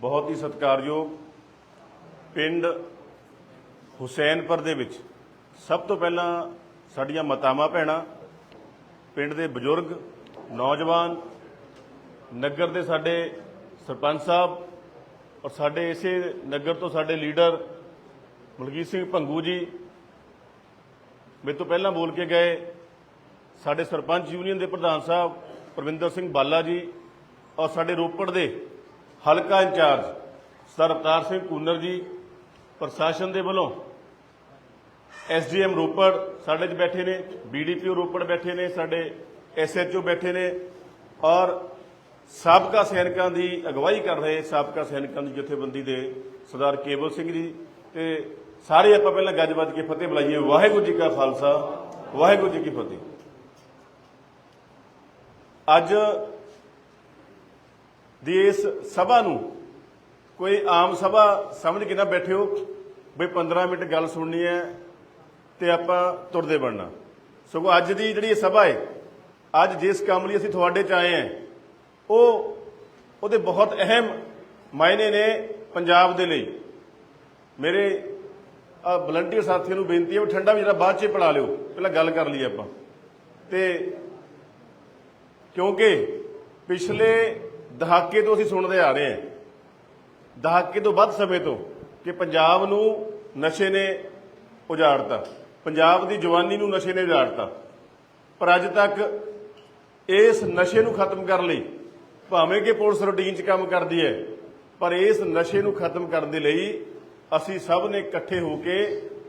ਬਹੁਤ ਹੀ ਸਤਿਕਾਰਯੋਗ ਪਿੰਡ ਹੁਸੈਨਪੁਰ ਦੇ ਵਿੱਚ। ਸਭ ਤੋਂ ਪਹਿਲਾਂ ਸਾਡੀਆਂ ਮਾਤਾਵਾਂ ਭੈਣਾਂ, ਪਿੰਡ ਦੇ ਬਜ਼ੁਰਗ, ਨੌਜਵਾਨ, ਨਗਰ ਦੇ ਸਾਡੇ ਸਰਪੰਚ ਸਾਹਿਬ ਔਰ ਸਾਡੇ ਇਸੇ ਨਗਰ ਤੋਂ ਸਾਡੇ ਲੀਡਰ ਮਲਕੀਤ ਸਿੰਘ ਭੰਗੂ ਜੀ, ਮੇਰੇ ਤੋਂ ਪਹਿਲਾਂ ਬੋਲ ਕੇ ਗਏ ਸਾਡੇ ਸਰਪੰਚ ਯੂਨੀਅਨ ਦੇ ਪ੍ਰਧਾਨ ਸਾਹਿਬ ਪ੍ਰਵਿੰਦਰ ਸਿੰਘ ਬਾਲਾ ਜੀ ਔਰ ਸਾਡੇ ਰੋਪੜ ਦੇ ਹਲਕਾ ਇੰਚਾਰਜ ਸਰ ਅਵਤਾਰ ਸਿੰਘ ਕੂਨਰ ਜੀ, ਪ੍ਰਸ਼ਾਸਨ ਦੇ ਵੱਲੋਂ ਐਸਡੀਐਮ ਰੋਪੜ ਸਾਡੇ 'ਚ ਬੈਠੇ ਨੇ, ਬੀਡੀਪੀਓ ਰੋਪੜ ਬੈਠੇ ਨੇ, ਸਾਡੇ ਐਸਐਚਓ ਬੈਠੇ ਨੇ ਔਰ ਸਾਬਕਾ ਸੈਨਿਕਾਂ ਦੀ ਅਗਵਾਈ ਕਰ ਰਹੇ ਸਾਬਕਾ ਸੈਨਿਕਾਂ ਦੀ ਜਥੇਬੰਦੀ ਦੇ ਸਰਦਾਰ ਕੇਵਲ ਸਿੰਘ ਜੀ ਤੇ ਸਾਰੇ ਆਪਾਂ ਪਹਿਲਾਂ ਗੱਜ ਵੱਜ ਕੇ ਫਤਿਹ ਬੁਲਾਈਏ। ਵਾਹਿਗੁਰੂ ਜੀ ਕਾ ਖਾਲਸਾ, ਵਾਹਿਗੁਰੂ ਜੀ ਕੀ ਫਤਿਹ। ਅੱਜ ਦੀ ਇਸ ਸਭਾ ਨੂੰ ਕੋਈ ਆਮ ਸਭਾ ਸਮਝ ਕੇ ਨਾ ਬੈਠਿਓ ਵੀ 15 ਮਿੰਟ ਗੱਲ ਸੁਣਨੀ ਹੈ ਤੇ ਆਪਾਂ ਤੁਰਦੇ ਬਣਨਾ। ਸਗੋਂ ਅੱਜ ਦੀ ਜਿਹੜੀ ਇਹ ਸਭਾ ਹੈ, ਅੱਜ ਜਿਸ ਕੰਮ ਲਈ ਅਸੀਂ ਤੁਹਾਡੇ ਚ ਆਏ ਹਾਂ, ਉਹ ਉਹਦੇ ਬਹੁਤ ਅਹਿਮ ਮਾਇਨੇ ਨੇ ਪੰਜਾਬ ਦੇ ਲਈ। ਮੇਰੇ ਆ ਵਲੰਟੀਅਰ ਸਾਥੀਆਂ ਨੂੰ ਬੇਨਤੀ ਹੈ ਵੀ ਠੰਡਾ ਵੀ ਜਿਹੜਾ ਬਾਅਦ ਚ ਹੀ ਲਿਓ, ਪਹਿਲਾਂ ਗੱਲ ਕਰ ਲਈਏ ਆਪਾਂ। ਤੇ ਕਿਉਂਕਿ ਪਿਛਲੇ ਦਹਾਕੇ ਤੋਂ ਅਸੀਂ ਸੁਣਦੇ ਆ ਰਹੇ ਹਾਂ। ਦਹਾਕੇ ਤੋਂ ਵੱਧ ਸਮੇਂ ਤੋਂ ਕਿ ਪੰਜਾਬ ਨੂੰ ਨਸ਼ੇ ਨੇ ਉਜਾੜਤਾ। ਪੰਜਾਬ ਦੀ ਜਵਾਨੀ ਨੂੰ ਨਸ਼ੇ ਨੇ ਉਜਾੜਤਾ। ਪਰ ਅੱਜ ਤੱਕ ਇਸ ਨਸ਼ੇ ਨੂੰ ਖਤਮ ਕਰਨ ਲਈ ਭਾਵੇਂ ਕਿ ਪੁਲਿਸ ਰੂਟੀਨ 'ਚ ਕੰਮ ਕਰਦੀ ਹੈ, ਪਰ ਇਸ ਨਸ਼ੇ ਨੂੰ ਖਤਮ ਕਰਨ ਦੇ ਲਈ ਅਸੀਂ ਸਭ ਨੇ ਇਕੱਠੇ ਹੋ ਕੇ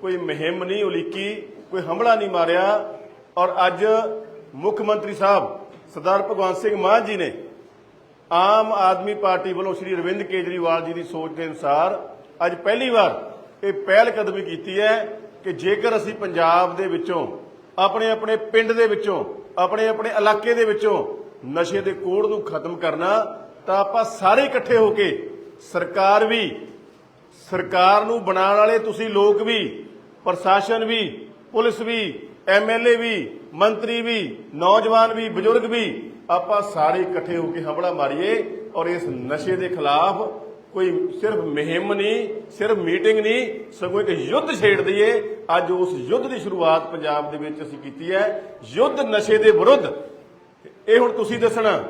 ਕੋਈ ਮੁਹਿੰਮ ਨਹੀਂ ਉਲੀਕੀ, ਕੋਈ ਹਮਲਾ ਨਹੀਂ ਮਾਰਿਆ। ਔਰ ਅੱਜ ਮੁੱਖ ਮੰਤਰੀ ਸਾਹਿਬ ਸਰਦਾਰ ਭਗਵੰਤ ਸਿੰਘ ਮਾਨ ਜੀ ਨੇ ਆਮ ਆਦਮੀ ਪਾਰਟੀ ਵੱਲੋਂ ਸ਼੍ਰੀ ਅਰਵਿੰਦ ਕੇਜਰੀਵਾਲ ਜੀ ਦੀ ਸੋਚ ਦੇ ਅਨੁਸਾਰ ਅੱਜ ਪਹਿਲੀ ਵਾਰ ਇਹ ਪਹਿਲ ਕਦਮੀ ਕੀਤੀ ਹੈ ਕਿ ਜੇਕਰ ਅਸੀਂ ਪੰਜਾਬ ਦੇ ਵਿੱਚੋਂ ਆਪਣੇ ਆਪਣੇ ਪਿੰਡ ਦੇ ਵਿੱਚੋਂ ਆਪਣੇ ਆਪਣੇ ਇਲਾਕੇ ਦੇ ਵਿੱਚੋਂ ਨਸ਼ੇ ਦੇ ਕੋੜ ਨੂੰ ਖਤਮ ਕਰਨਾ, ਤਾਂ ਆਪਾਂ ਸਾਰੇ ਇਕੱਠੇ ਹੋ ਕੇ ਸਰਕਾਰ ਵੀ, ਸਰਕਾਰ ਨੂੰ ਬਣਾਉਣ ਵਾਲੇ ਤੁਸੀਂ ਲੋਕ ਵੀ, ਪ੍ਰਸ਼ਾਸਨ ਵੀ, ਪੁਲਿਸ ਵੀ ਐਮਐਲਏ ਵੀ, ਮੰਤਰੀ ਵੀ, ਨੌਜਵਾਨ ਵੀ, ਬਜ਼ੁਰਗ ਵੀ ਆਪਾਂ ਸਾਰੇ ਇਕੱਠੇ ਹੋ ਕੇ ਹਮਲਾ ਮਾਰੀਏ ਔਰ ਇਸ ਨਸ਼ੇ ਦੇ ਖਿਲਾਫ ਕੋਈ ਸਿਰਫ ਮੁਹਿੰਮ ਨਹੀਂ, ਸਿਰਫ ਮੀਟਿੰਗ ਨਹੀਂ, ਸਗੋਂ ਇੱਕ ਯੁੱਧ ਛੇੜ ਦਈਏ। ਅੱਜ ਉਸ ਯੁੱਧ ਦੀ ਸ਼ੁਰੂਆਤ ਪੰਜਾਬ ਦੇ ਵਿੱਚ ਅਸੀਂ ਕੀਤੀ ਹੈ। ਯੁੱਧ ਨਸ਼ੇ ਦੇ ਵਿਰੁੱਧ। ਇਹ ਹੁਣ ਤੁਸੀਂ ਦੱਸਣਾ।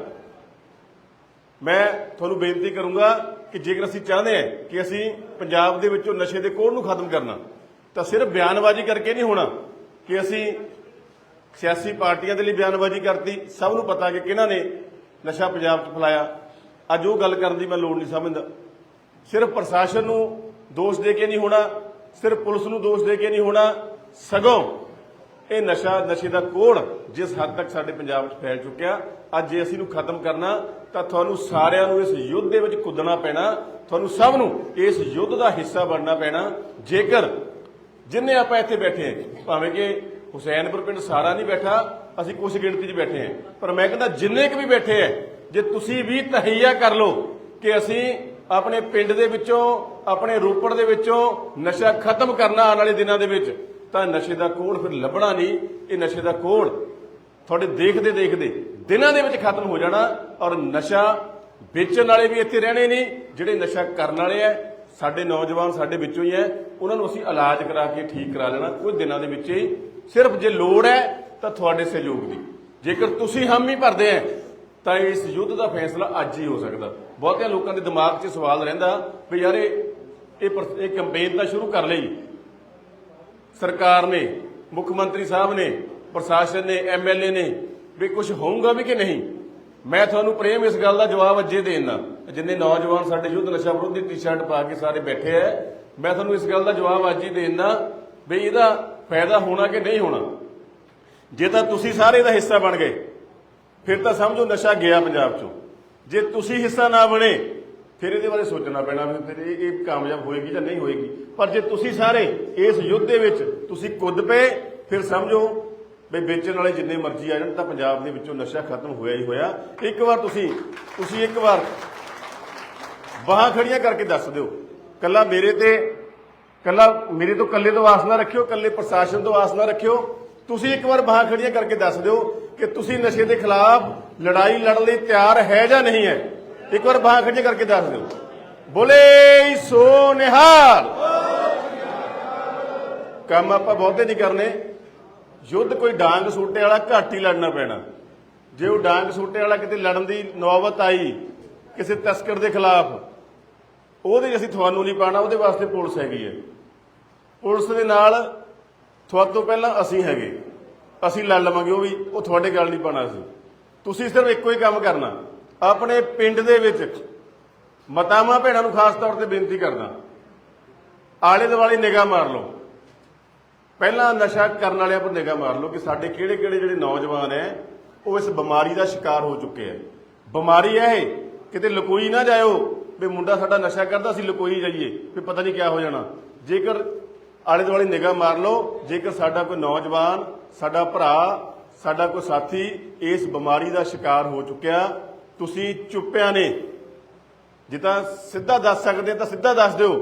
ਮੈਂ ਤੁਹਾਨੂੰ ਬੇਨਤੀ ਕਰੂੰਗਾ ਕਿ ਜੇਕਰ ਅਸੀਂ ਚਾਹੁੰਦੇ ਹਾਂ ਕਿ ਅਸੀਂ ਪੰਜਾਬ ਦੇ ਵਿੱਚੋਂ ਨਸ਼ੇ ਦੇ ਕੋੜ ਨੂੰ ਖਤਮ ਕਰਨਾ, ਤਾਂ ਸਿਰਫ ਬਿਆਨਬਾਜ਼ੀ ਕਰਕੇ ਨਹੀਂ ਹੋਣਾ ਕਿ ਅਸੀਂ ਸਿਆਸੀ ਪਾਰਟੀਆਂ ਦੇ ਲਈ ਬਿਆਨਬਾਜ਼ੀ ਕਰਤੀ। ਸਭ ਨੂੰ ਪਤਾ ਕਿ ਕਿਹਨਾਂ ਨੇ ਨਸ਼ਾ ਪੰਜਾਬ 'ਚ ਫੈਲਾਇਆ। ਅੱਜ ਉਹ ਗੱਲ ਕਰਨ ਦੀ ਮੈਂ ਲੋੜ ਨਹੀਂ ਸਮਝਦਾ। ਸਿਰਫ ਪ੍ਰਸ਼ਾਸਨ ਨੂੰ ਦੋਸ਼ ਦੇ ਕੇ ਨਹੀਂ ਹੋਣਾ, ਸਿਰਫ ਪੁਲਿਸ ਨੂੰ ਦੋਸ਼ ਦੇ ਕੇ ਨਹੀਂ ਹੋਣਾ, ਸਗੋਂ ਇਹ ਨਸ਼ਾ, ਨਸ਼ੇ ਦਾ ਕੋੜ ਜਿਸ ਹੱਦ ਤੱਕ ਸਾਡੇ ਪੰਜਾਬ 'ਚ ਫੈਲ ਚੁੱਕਿਆ, ਅੱਜ ਜੇ ਅਸੀਂ ਨੂੰ ਖਤਮ ਕਰਨਾ, ਤਾਂ ਤੁਹਾਨੂੰ ਸਾਰਿਆਂ ਨੂੰ ਇਸ ਯੁੱਧ ਦੇ ਵਿੱਚ ਕੁੱਦਣਾ ਪੈਣਾ। ਤੁਹਾਨੂੰ ਸਭ ਨੂੰ ਇਸ ਯੁੱਧ ਦਾ ਹਿੱਸਾ ਬਣਨਾ ਪੈਣਾ। ਜੇਕਰ ਜਿੰਨੇ ਆਪਾਂ ਇੱਥੇ ਬੈਠੇ ਭਾਵੇਂ ਕਿ ਹੁਸੈਨਪੁਰ ਪਿੰਡ ਸਾਰਾ ਨਹੀਂ ਬੈਠਾ, ਅਸੀਂ ਕੁਝ ਗਿਣਤੀ 'ਚ ਬੈਠੇ ਹਾਂ। ਪਰ ਮੈਂ ਕਹਿੰਦਾ ਜਿੰਨੇ ਕੁ ਵੀ ਬੈਠੇ ਹੈ ਜੇ ਤੁਸੀਂ ਵੀ ਤਹਈਆ ਕਰ ਲਓ ਕਿ ਅਸੀਂ ਆਪਣੇ ਪਿੰਡ ਦੇ ਵਿੱਚੋਂ, ਆਪਣੇ ਰੋਪੜ ਦੇ ਵਿੱਚੋਂ ਨਸ਼ਾ ਖਤਮ ਕਰਨਾ ਆਉਣ ਵਾਲੇ ਦਿਨਾਂ ਦੇ ਵਿੱਚ, ਤਾਂ ਨਸ਼ੇ ਦਾ ਕੋਲ ਫਿਰ ਲੱਭਣਾ ਨਹੀਂ, ਇਹ ਨਸ਼ੇ ਦਾ ਕੋਲ ਤੁਹਾਡੇ ਦੇਖਦੇ ਦੇਖਦੇ ਦਿਨਾਂ ਦੇ ਵਿੱਚ ਖਤਮ ਹੋ ਜਾਣਾ ਔਰ ਨਸ਼ਾ ਵੇਚਣ ਵਾਲੇ ਵੀ ਇੱਥੇ ਰਹਿਣੇ ਨਹੀਂ, ਜਿਹੜੇ ਨਸ਼ਾ ਕਰਨ ਵਾਲੇ ਐ ਸਾਡੇ ਨੌਜਵਾਨ ਸਾਡੇ ਵਿੱਚੋਂ ਹੀ ਐ ਉਹਨਾਂ ਨੂੰ ਅਸੀਂ ਇਲਾਜ ਕਰਾ ਕੇ ਠੀਕ ਕਰਾ ਲੈਣਾ, ਕੁਝ ਦਿਨਾਂ ਦੇ ਵਿੱਚ ਹੀ ਸਿਰਫ ਜੇ ਲੋੜ ਹੈ ਤਾਂ ਤੁਹਾਡੇ ਸਹਿਯੋਗ ਦੀ। ਜੇਕਰ ਤੁਸੀਂ ਹਾਮੀ ਭਰਦੇ ਐ ਤਾਂ ਇਸ ਯੁੱਧ ਦਾ ਫੈਸਲਾ ਅੱਜ ਹੀ ਹੋ ਸਕਦਾ। ਬਹੁਤਿਆਂ ਲੋਕਾਂ ਦੇ ਦਿਮਾਗ 'ਚ ਸਵਾਲ ਰਹਿੰਦਾ ਵੀ ਯਾਰ ਇਹ ਇਹ ਪਰ- ਤਾਂ ਸ਼ੁਰੂ ਕਰ ਲਈ। ਸਰਕਾਰ ਨੇ, ਮੁੱਖ ਮੰਤਰੀ ਸਾਹਿਬ ਨੇ, ਪ੍ਰਸ਼ਾਸਨ ਨੇ ਐਮਐਲਏ ਨੇ ਵੀ ਕੁਝ ਹੋਊਗਾ ਵੀ ਕਿ ਨਹੀਂ? ਮੈਂ ਤੁਹਾਨੂੰ ਪ੍ਰੇਮ ਇਸ ਗੱਲ ਦਾ ਜਵਾਬ ਅੱਜੇ ਦੇਣਾ ਜਿੰਨੇ ਨੌਜਵਾਨ ਸਾਡੇ ਯੁੱਧ ਨਸ਼ਾ ਵਿਰੋਧੀ ਟੀ-ਸ਼ਰਟ ਪਾ ਕੇ ਸਾਰੇ ਬੈਠੇ ਐ ਮੈਂ ਤੁਹਾਨੂੰ ਇਸ ਗੱਲ ਦਾ ਜਵਾਬ ਅੱਜ ਹੀ ਦੇਣਾ ਵੀ ਇਹਦਾ ਫਾਇਦਾ ਹੋਣਾ ਕਿ ਨਹੀਂ ਹੋਣਾ? ਜੇ ਤਾਂ ਤੁਸੀਂ ਸਾਰੇ ਦਾ ਹਿੱਸਾ ਬਣ ਗਏ, ਫਿਰ ਤਾਂ ਸਮਝੋ ਨਸ਼ਾ ਗਿਆ ਪੰਜਾਬ ਚੋਂ। ਜੇ ਤੁਸੀਂ ਹਿੱਸਾ ਨਾ ਬਣੇ, ਫਿਰ ਇਹਦੇ ਬਾਰੇ ਸੋਚਣਾ ਪੈਣਾ ਵੀ ਫਿਰ ਇਹ ਇਹ ਕਾਮਯਾਬ ਹੋਏਗੀ ਜਾਂ ਨਹੀਂ ਹੋਏਗੀ। ਪਰ ਜੇ ਤੁਸੀਂ ਸਾਰੇ ਇਸ ਯੁੱਧ ਦੇ ਵਿੱਚ ਤੁਸੀਂ ਕੁੱਦ ਪਏ, ਫਿਰ ਸਮਝੋ ਵੀ ਵੇਚਣ ਵਾਲੇ ਜਿੰਨੇ ਮਰਜ਼ੀ ਆ ਜਾਣ, ਤਾਂ ਪੰਜਾਬ ਦੇ ਵਿੱਚੋਂ ਨਸ਼ਾ ਖਤਮ ਹੋਇਆ ਹੀ ਹੋਇਆ। ਇੱਕ ਵਾਰ ਤੁਸੀਂ ਤੁਸੀਂ ਇੱਕ ਵਾਰ ਬਾਹਾਂ ਖੜੀਆਂ ਕਰਕੇ ਦੱਸ ਦਿਓ। ਕੱਲਾ ਮੇਰੇ ਤੇ ਕੱਲਾ ਮੇਰੇ ਤੋਂ ਕੱਲੇ ਤੋਂ ਆਸ ਨਾ ਰੱਖਿਓ ਕੱਲੇ ਪ੍ਰਸ਼ਾਸਨ ਤੋਂ ਆਸ ਨਾ ਰੱਖਿਓ। ਤੁਸੀਂ ਇੱਕ ਵਾਰ ਬਾਹਾਂ ਖੜੀਆਂ ਕਰਕੇ ਦੱਸ ਦਿਓ ਕਿ ਤੁਸੀਂ ਨਸ਼ੇ ਦੇ ਖਿਲਾਫ ਲੜਾਈ ਲੜਨ ਲਈ ਤਿਆਰ ਹੈ ਜਾਂ ਨਹੀਂ ਹੈ। ਇੱਕ ਵਾਰ ਬਾਹਾਂ ਖੜੀਆਂ ਕਰਕੇ ਦੱਸ ਦਿਓ। ਬੋਲੇ ਸੋ ਨਿਹਾਲ। ਕੰਮ ਆਪਾਂ ਬਹੁਤੇ ਨਹੀਂ ਕਰਨੇ। ਯੁੱਧ ਕੋਈ ਡਾਂਗ ਸੂਟੇ ਵਾਲਾ ਘੱਟ ਹੀ ਲੜਨਾ ਪੈਣਾ। ਜੇ ਉਹ ਡਾਂਗ ਸੂਟੇ ਵਾਲਾ ਕਿਤੇ ਲੜਨ ਦੀ ਨੌਬਤ ਆਈ ਕਿਸੇ ਤਸਕਰ ਦੇ ਖਿਲਾਫ ਉਹਦੇ ਅਸੀਂ ਤੁਹਾਨੂੰ ਨਹੀਂ ਪਾਣਾ ਉਹਦੇ ਵਾਸਤੇ ਪੁਲਿਸ ਹੈਗੀ ਹੈ। ਪੁਲਿਸ ਦੇ ਨਾਲ ਤੁਹਾਡੇ ਤੋਂ ਪਹਿਲਾਂ ਅਸੀਂ ਹੈਗੇ। ਅਸੀਂ ਲੜ ਲਵਾਂਗੇ, ਉਹ ਵੀ, ਉਹ ਤੁਹਾਡੇ ਗੱਲ ਨਹੀਂ ਪਾਣਾ ਅਸੀਂ। ਤੁਸੀਂ ਸਿਰਫ ਇੱਕੋ ਹੀ ਕੰਮ ਕਰਨਾ। ਆਪਣੇ ਪਿੰਡ ਦੇ ਵਿੱਚ ਮਤਾਵਾਂ ਭੈਣਾਂ ਨੂੰ ਖਾਸ ਤੌਰ ਤੇ ਬੇਨਤੀ ਕਰਦਾ ਆਲੇ ਦੁਆਲੇ ਨਿਗਾਹ ਮਾਰ ਲਓ। ਪਹਿਲਾਂ ਨਸ਼ਾ ਕਰਨ ਵਾਲਿਆਂ ਪਰ ਨਿਗਾਹ ਮਾਰ ਲਓ ਕਿ ਸਾਡੇ ਕਿਹੜੇ ਕਿਹੜੇ ਜਿਹੜੇ ਨੌਜਵਾਨ ਐ ਉਹ ਇਸ ਬਿਮਾਰੀ ਦਾ ਸ਼ਿਕਾਰ ਹੋ ਚੁੱਕੇ ਐ ਬਿਮਾਰੀ ਐ ਇਹ, ਕਿਤੇ ਲਕੋਈ ਨਾ ਜਾਇਓ। ਵੀ ਮੁੰਡਾ ਸਾਡਾ ਨਸ਼ਾ ਕਰਦਾ ਅਸੀਂ ਲੁਕੋਈ ਜਾਈਏ, ਵੀ ਪਤਾ ਨਹੀਂ ਕਿਆ ਹੋ ਜਾਣਾ। ਜੇਕਰ ਆਲੇ ਦੁਆਲੇ ਨਿਗਾਹ ਮਾਰ ਲਓ, ਜੇਕਰ ਸਾਡਾ ਕੋਈ ਨੌਜਵਾਨ, ਸਾਡਾ ਭਰਾ, ਸਾਡਾ ਕੋਈ ਸਾਥੀ ਇਸ ਬਿਮਾਰੀ ਦਾ ਸ਼ਿਕਾਰ ਹੋ ਚੁੱਕਿਆ, ਤੁਸੀਂ ਚੁੱਪਿਆਂ ਨੇ ਜਿੱਦਾਂ ਸਿੱਧਾ ਦੱਸ ਸਕਦੇ ਤਾਂ ਸਿੱਧਾ ਦੱਸ ਦਿਓ।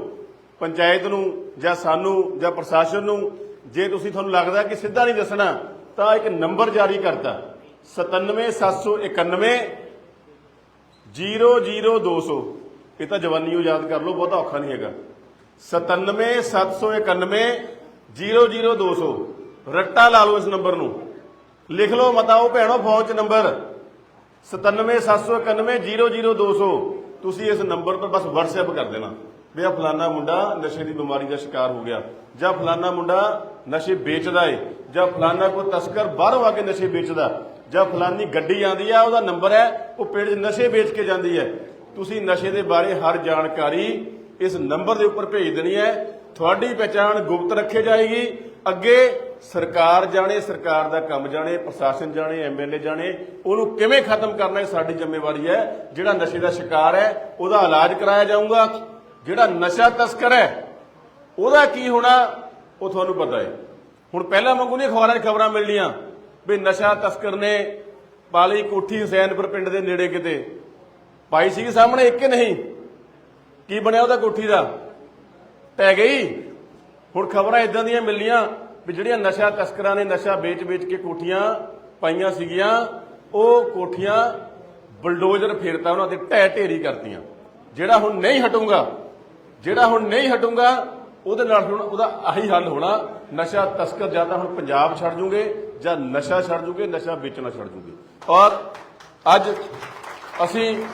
ਪੰਚਾਇਤ ਨੂੰ ਜਾਂ ਸਾਨੂੰ ਜਾਂ ਪ੍ਰਸ਼ਾਸਨ ਨੂੰ, ਜੇ ਤੁਸੀਂ ਤੁਹਾਨੂੰ ਲੱਗਦਾ ਕਿ ਸਿੱਧਾ ਨਹੀਂ ਦੱਸਣਾ, ਤਾਂ ਇੱਕ ਨੰਬਰ ਜਾਰੀ ਕਰਤਾ। 97791 00200 ਇਹ ਤਾਂ ਜਵਾਨੀ ਨੂੰ ਯਾਦ ਕਰ ਲਓ, ਬਹੁਤਾ ਔਖਾ ਨਹੀਂ ਹੈਗਾ। 97791 00200 ਰੱਟਾ ਲਾ ਲਓ ਇਸ ਨੰਬਰ ਨੂੰ। ਲਿਖ ਲਓ ਮਤਾਓ ਭੈਣੋ, ਫੌਜ ਚ ਨੰਬਰ। 9771900200 ਤੁਸੀਂ ਇਸ ਨੰਬਰ ਪਰ ਬਸ WhatsApp ਕਰ ਦੇਣਾ। ਵੀ ਆ ਫਲਾਨਾ ਮੁੰਡਾ ਨਸ਼ੇ ਦੀ ਬਿਮਾਰੀ ਦਾ ਸ਼ਿਕਾਰ ਹੋ ਗਿਆ। ਜਾਂ ਫਲਾਨਾ ਮੁੰਡਾ ਨਸ਼ੇ ਵੇਚਦਾ ਏ। ਜਾਂ ਫਲਾਨਾ ਕੋਈ ਤਸਕਰ ਬਾਹਰੋਂ ਆ ਕੇ ਨਸ਼ੇ ਵੇਚਦਾ। ਜਾਂ ਫਲਾਨੀ ਗੱਡੀ ਆਂਦੀ ਆ, ਉਹਦਾ ਨੰਬਰ ਹੈ, ਉਹ ਪਿੰਡ 'ਚ ਨਸ਼ੇ ਵੇਚ ਕੇ ਜਾਂਦੀ ਹੈ। ਤੁਸੀਂ ਨਸ਼ੇ ਦੇ ਬਾਰੇ ਹਰ ਜਾਣਕਾਰੀ ਇਸ ਨੰਬਰ ਦੇ ਉੱਪਰ ਭੇਜ ਦੇਣੀ ਹੈ। ਤੁਹਾਡੀ ਪਛਾਣ ਗੁਪਤ ਰੱਖੀ ਜਾਏਗੀ। ਅੱਗੇ ਸਰਕਾਰ ਜਾਣੇ, ਸਰਕਾਰ ਦਾ ਕੰਮ ਜਾਣੇ, ਪ੍ਰਸ਼ਾਸਨ ਜਾਣੇ, ਐਮਐਲਏ ਜਾਣੇ, ਉਹਨੂੰ ਕਿਵੇਂ ਖਤਮ ਕਰਨਾ ਇਹ ਸਾਡੀ ਜ਼ਿੰਮੇਵਾਰੀ ਹੈ। ਜਿਹੜਾ ਨਸ਼ੇ ਦਾ ਸ਼ਿਕਾਰ ਹੈ, ਉਹਦਾ ਇਲਾਜ ਕਰਾਇਆ ਜਾਊਗਾ। ਜਿਹੜਾ ਨਸ਼ਾ ਤਸਕਰ ਹੈ, ਉਹਦਾ ਕੀ ਹੋਣਾ, ਉਹ ਤੁਹਾਨੂੰ ਪਤਾ ਹੈ। ਹੁਣ ਪਹਿਲਾਂ ਵਾਂਗੂ ਨਹੀਂ ਅਖਬਾਰਾਂ 'ਚ ਖਬਰਾਂ ਮਿਲਣੀਆਂ ਵੀ ਨਸ਼ਾ ਤਸਕਰ ਨੇ ਪਾਲੀ ਕੋਠੀ ਹੁਸੈਨਪੁਰ ਪਿੰਡ ਦੇ ਨੇੜੇ ਕਿਤੇ। ਪਾਈ ਸੀ ਸਾਹਮਣੇ ਇੱਕ ਨਹੀਂ। ਕੀ ਬਣਿਆ ਉਹਦਾ ਕੋਠੀ ਦਾ? ਟਹਿ ਗਈ। ਹੁਣ ਖਬਰਾਂ ਇਦਾਂ ਦੀਆਂ ਮਿਲੀਆਂ ਵੀ ਜਿਹੜੀਆਂ ਨਸ਼ਾ ਤਸਕਰਾਂ ਨੇ ਨਸ਼ਾ ਵੇਚ-ਵੇਚ ਕੇ ਕੋਠੀਆਂ ਪਾਈਆਂ ਸੀਗੀਆਂ, ਉਹ ਕੋਠੀਆਂ ਬਲਡੋਜ਼ਰ ਫੇਰਤਾ ਉਹਨਾਂ ਤੇ, ਢਹਿ ਢੇਰੀ ਕਰਤੀਆਂ। ਜਿਹੜਾ ਹੁਣ ਨਹੀਂ ਹਟੂਗਾ, ਜਿਹੜਾ ਹੁਣ ਨਹੀਂ ਹਟੂਗਾ, ਉਹਦੇ ਨਾਲ ਹੁਣ ਉਹਦਾ ਆਹੀ ਹੱਲ ਹੋਣਾ। ਨਸ਼ਾ ਤਸਕਰ ਜਾਂ ਤਾਂ ਹੁਣ ਪੰਜਾਬ ਛੱਡ ਜੂਗੇ, ਜਾਂ ਨਸ਼ਾ ਛੱਡ ਜੂਗੇ, ਨਸ਼ਾ ਵੇਚਣਾ ਛੱਡ ਜੂਗੇ। ਔਰ ਅੱਜ ਅਸੀਂ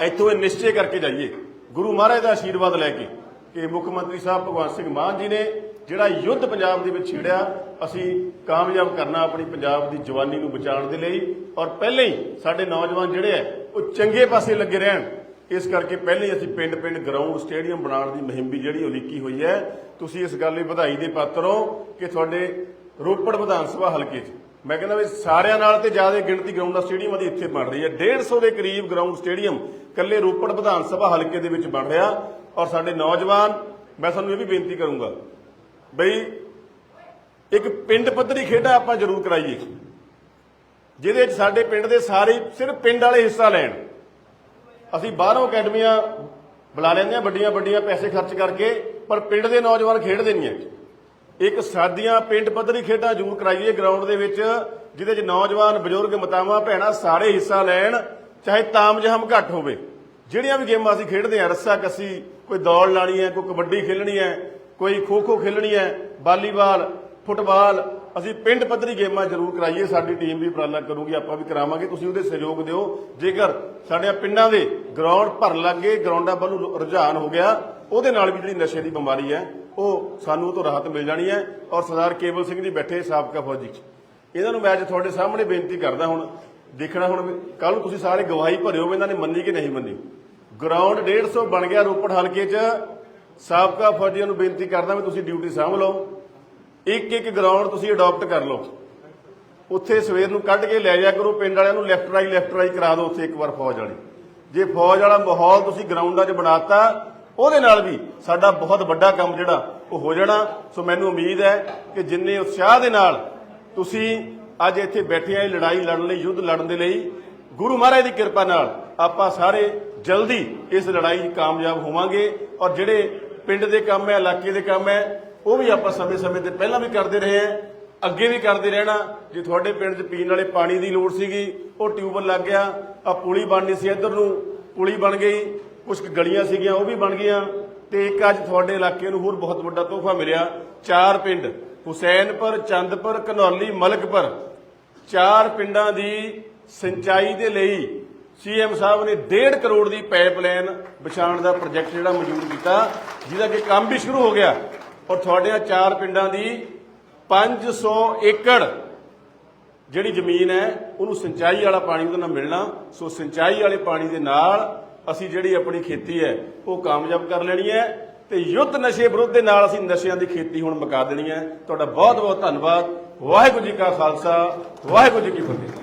ਇੱਥੋਂ ਇਹ ਨਿਸ਼ਚੈ ਕਰਕੇ ਜਾਈਏ। ਗੁਰੂ ਮਹਾਰਾਜ ਦਾ ਆਸ਼ੀਰਵਾਦ ਲੈ ਕੇ ਕਿ ਮੁੱਖ ਮੰਤਰੀ ਸਾਹਿਬ ਭਗਵੰਤ ਸਿੰਘ ਮਾਨ ਜੀ ਨੇ ਜਿਹੜਾ ਯੁੱਧ ਪੰਜਾਬ ਦੇ ਵਿੱਚ ਛੇੜਿਆ, ਅਸੀਂ ਕਾਮਯਾਬ ਕਰਨਾ ਆਪਣੀ ਪੰਜਾਬ ਦੀ ਜਵਾਨੀ ਨੂੰ ਬਚਾਉਣ ਦੇ ਲਈ ਔਰ ਪਹਿਲਾਂ ਹੀ ਸਾਡੇ ਨੌਜਵਾਨ ਜਿਹੜੇ ਆ ਉਹ ਚੰਗੇ ਪਾਸੇ ਲੱਗੇ ਰਹਿਣ। ਇਸ ਕਰਕੇ ਪਹਿਲਾਂ ਹੀ ਅਸੀਂ ਪਿੰਡ-ਪਿੰਡ ਗਰਾਊਂਡ ਸਟੇਡੀਅਮ ਬਣਾਉਣ ਦੀ ਮੁਹਿੰਮ ਵੀ ਜਿਹੜੀ ਉਲੀਕੀ ਹੋਈ ਹੈ ਤੁਸੀਂ ਇਸ ਗੱਲ ਲਈ ਵਧਾਈ ਦੇ ਪਾਤਰ ਹੋ ਕਿ ਤੁਹਾਡੇ ਰੋਪੜ ਵਿਧਾਨ ਸਭਾ ਹਲਕੇ 'ਚ ਮੈਂ ਕਹਿੰਦਾ ਵੀ ਸਾਰਿਆਂ ਨਾਲ ਤੇ ਜ਼ਿਆਦਾ ਗਿਣਤੀ ਗਰਾਊਂਡ ਦਾ ਸਟੇਡੀਅਮ ਦੀ ਇੱਥੇ ਬਣ ਰਹੀ ਹੈ। 150 ਦੇ ਕਰੀਬ ਗਰਾਊਂਡ ਸਟੇਡੀਅਮ ਕੱਲੇ ਰੋਪੜ ਵਿਧਾਨ ਸਭਾ ਹਲਕੇ ਦੇ ਵਿੱਚ ਬਣ ਰਿਹਾ ਔਰ ਸਾਡੇ ਨੌਜਵਾਨ, ਮੈਂ ਤੁਹਾਨੂੰ ਇਹ ਵੀ ਬੇਨਤੀ ਕਰੂੰਗਾ ਬਈ ਇੱਕ ਪਿੰਡ ਪੱਧਰੀ ਖੇਡਾਂ ਆਪਾਂ ਜ਼ਰੂਰ ਕਰਾਈਏ। ਜਿਹਦੇ ਵਿੱਚ ਸਾਡੇ ਪਿੰਡ ਦੇ ਸਾਰੇ ਸਿਰਫ ਪਿੰਡ ਵਾਲੇ ਹਿੱਸਾ ਲੈਣ। ਅਸੀਂ ਬਾਹਰੋਂ ਅਕੈਡਮੀਆਂ ਬੁਲਾ ਲੈਂਦੇ ਆ ਵੱਡੀਆਂ ਵੱਡੀਆਂ ਪੈਸੇ ਖਰਚ ਕਰਕੇ, ਪਰ ਪਿੰਡ ਦੇ ਨੌਜਵਾਨ ਖੇਡਦੇ ਨਹੀਂ ਹੈ। ਇੱਕ ਸਾਦੀਆਂ ਪਿੰਡ ਪੱਧਰੀ ਖੇਡਾਂ ਜ਼ਰੂਰ ਕਰਾਈਏ ਗਰਾਊਂਡ ਦੇ ਵਿੱਚ, ਜਿਹਦੇ 'ਚ ਨੌਜਵਾਨ, ਬਜ਼ੁਰਗ, ਮਤਾਵਾਂ, ਭੈਣਾਂ ਸਾਰੇ ਹਿੱਸਾ ਲੈਣ, ਚਾਹੇ ਤਾਮਝਾਮ ਘੱਟ ਹੋਵੇ। ਜਿਹੜੀਆਂ ਵੀ ਗੇਮਾਂ ਅਸੀਂ ਖੇਡਦੇ ਆ ਰੱਸਾ ਕੱਸੀ, ਕੋਈ ਦੌੜ ਲਾਣੀ ਹੈ, ਕੋਈ ਕਬੱਡੀ ਖੇਲਣੀ ਹੈ, ਕੋਈ ਖੋ ਖੋ ਖੇਲਣੀ ਹੈ, ਵਾਲੀਬਾਲ, ਫੁੱਟਬਾਲ, ਅਸੀਂ ਪਿੰਡ ਪੱਧਰੀ ਗੇਮਾਂ ਜ਼ਰੂਰ ਕਰਾਈਏ, ਸਾਡੀ ਟੀਮ ਵੀ ਉਪਰਾਲਾ ਕਰੂਗੀ, ਆਪਾਂ ਵੀ ਕਰਾਵਾਂਗੇ, ਤੁਸੀਂ ਉਹਦੇ ਸਹਿਯੋਗ ਦਿਓ। ਜੇਕਰ ਸਾਡੇ ਪਿੰਡਾਂ ਦੇ ਗਰਾਊਂਡ ਭਰਨ ਲੱਗੇ ਗਰਾਊਂਡਾਂ ਵੱਲ ਰੁਝਾਨ ਹੋ ਗਿਆ ਉਹਦੇ ਨਾਲ ਵੀ ਜਿਹੜੀ ਨਸ਼ੇ ਦੀ ਬਿਮਾਰੀ ਹੈ, ਉਹ ਸਾਨੂੰ ਉਹ ਤੋਂ ਰਾਹਤ ਮਿਲ ਜਾਣੀ ਹੈ ਔਰ ਸਰਦਾਰ ਕੇਵਲ ਸਿੰਘ ਜੀ ਬੈਠੇ ਸਾਬਕਾ ਫੌਜੀ ਇਹਨਾਂ ਨੂੰ ਮੈਂ ਅੱਜ ਤੁਹਾਡੇ ਸਾਹਮਣੇ ਬੇਨਤੀ ਕਰਦਾ ਹੁਣ, ਦੇਖਣਾ ਹੁਣ ਕੱਲ ਨੂੰ ਤੁਸੀਂ ਸਾਰੇ ਗਵਾਹੀ ਭਰਿਓ ਵੀ ਇਹਨਾਂ ਨੇ ਮੰਨੀ ਕਿ ਨਹੀਂ ਮੰਨੀ। ਗਰਾਊਂਡ 150 ਬਣ ਗਿਆ ਰੋਪੜ ਹਲਕੇ 'ਚ। ਸਾਬਕਾ ਫੌਜੀਆਂ ਨੂੰ ਬੇਨਤੀ ਕਰਦਾ ਵੀ ਤੁਸੀਂ ਡਿਊਟੀ ਸਾਂਭ ਲਓ। ਇੱਕ ਇੱਕ ਗਰਾਊਂਡ ਤੁਸੀਂ ਅਡਾਪਟ ਕਰ ਲਓ। ਉੱਥੇ ਸਵੇਰ ਨੂੰ ਕੱਢ ਕੇ ਲੈ ਜਾਇਆ ਕਰੋ, ਪਿੰਡ ਵਾਲਿਆਂ ਨੂੰ ਲੈਫਟ ਰਾਈ ਲੈਫਟ ਰਾਈ ਕਰਾ ਦਿਓ ਉੱਥੇ ਇੱਕ ਵਾਰ ਫੌਜ ਵਾਲੀ। ਜੇ ਫੌਜ ਵਾਲਾ ਮਾਹੌਲ ਤੁਸੀਂ ਗਰਾਊਂਡਾਂ 'ਚ ਬਣਾਤਾ ਉਹਦੇ ਨਾਲ ਵੀ ਸਾਡਾ ਬਹੁਤ ਵੱਡਾ ਕੰਮ ਜਿਹੜਾ ਉਹ ਹੋ ਜਾਣਾ। ਸੋ ਮੈਨੂੰ ਉਮੀਦ ਹੈ ਕਿ ਜਿੰਨੇ ਉਤਸ਼ਾਹ ਦੇ ਨਾਲ ਤੁਸੀਂ ਅੱਜ ਇੱਥੇ ਬੈਠੇ ਆ ਲੜਾਈ ਲੜਨ ਲਈ, ਯੁੱਧ ਲੜਨ ਦੇ ਲਈ, ਗੁਰੂ ਮਹਾਰਾਜ ਦੀ ਕਿਰਪਾ ਨਾਲ ਆਪਾਂ ਸਾਰੇ ਜਲਦੀ ਇਸ ਲੜਾਈ ਕਾਮਯਾਬ ਹੋਵਾਂਗੇ ਔਰ ਜਿਹੜੇ ਪਿੰਡ ਦੇ ਕੰਮ ਹੈ, ਇਲਾਕੇ ਦੇ ਕੰਮ ਹੈ, ਉਹ ਵੀ ਆਪਾਂ ਸਮੇਂ-ਸਮੇਂ ਤੇ ਪਹਿਲਾਂ ਵੀ ਕਰਦੇ ਰਹੇ ਹਾਂ, ਅੱਗੇ ਵੀ ਕਰਦੇ ਰਹਿਣਾ। ਜੇ ਤੁਹਾਡੇ ਪਿੰਡ 'ਚ ਪੀਣ ਵਾਲੇ ਪਾਣੀ ਦੀ ਲੋੜ ਸੀਗੀ, ਉਹ ਟਿਊਬਲ ਲੱਗ ਗਿਆ ਆ ਪੁਲੀ ਬਣਨੀ ਸੀ ਇੱਧਰ ਨੂੰ, ਪੁਲੀ ਬਣ ਗਈ ਕੁਝ ਗਲੀਆਂ ਸੀਗੀਆਂ, ਉਹ ਵੀ ਬਣ ਗਈਆਂ ਤੇ ਇੱਕ ਅੱਜ ਤੁਹਾਡੇ ਇਲਾਕੇ ਨੂੰ ਹੋਰ ਬਹੁਤ ਵੱਡਾ ਤੋਹਫਾ ਮਿਲਿਆ। ਚਾਰ ਪਿੰਡ, ਹੁਸੈਨਪੁਰ, ਚੰਦਪੁਰ, ਘਨੌਲੀ, ਮਲਕਪੁਰ। ਚਾਰ ਪਿੰਡਾਂ ਦੀ ਸਿੰਚਾਈ ਦੇ ਲਈ ਸੀਐਮ ਸਾਹਿਬ ਨੇ 1.5 ਕਰੋੜ ਦੀ ਪਾਈਪਲਾਈਨ ਵਿਛਾਉਣ ਦਾ ਪ੍ਰੋਜੈਕਟ ਜਿਹੜਾ ਮਨਜ਼ੂਰ ਕੀਤਾ, ਜਿਹਦਾ ਕਿ ਕੰਮ ਵੀ ਸ਼ੁਰੂ ਹੋ ਗਿਆ। ਔਰ ਤੁਹਾਡੇ ਚਾਰ ਪਿੰਡਾਂ ਦੀ 500 ਏਕੜ ਜਿਹੜੀ ਜ਼ਮੀਨ ਹੈ, ਉਹਨੂੰ ਸਿੰਚਾਈ ਵਾਲਾ ਪਾਣੀ ਉਹਦੇ ਨਾਲ ਮਿਲਣਾ। ਸੋ ਸਿੰਚਾਈ ਵਾਲੇ ਪਾਣੀ ਦੇ ਨਾਲ ਅਸੀਂ ਜਿਹੜੀ ਆਪਣੀ ਖੇਤੀ ਹੈ, ਉਹ ਕਾਮਯਾਬ ਕਰ ਲੈਣੀ ਹੈ ਤੇ ਯੁੱਧ ਨਸ਼ੇ ਵਿਰੁੱਧ ਦੇ ਨਾਲ ਅਸੀਂ ਨਸ਼ਿਆਂ ਦੀ ਖੇਤੀ ਹੁਣ ਮੁਕਾ ਦੇਣੀ ਹੈ। ਤੁਹਾਡਾ ਬਹੁਤ ਬਹੁਤ ਧੰਨਵਾਦ। ਵਾਹਿਗੁਰੂ ਜੀ ਕਾ ਖਾਲਸਾ, ਵਾਹਿਗੁਰੂ ਜੀ ਕੀ ਫਤਿਹ।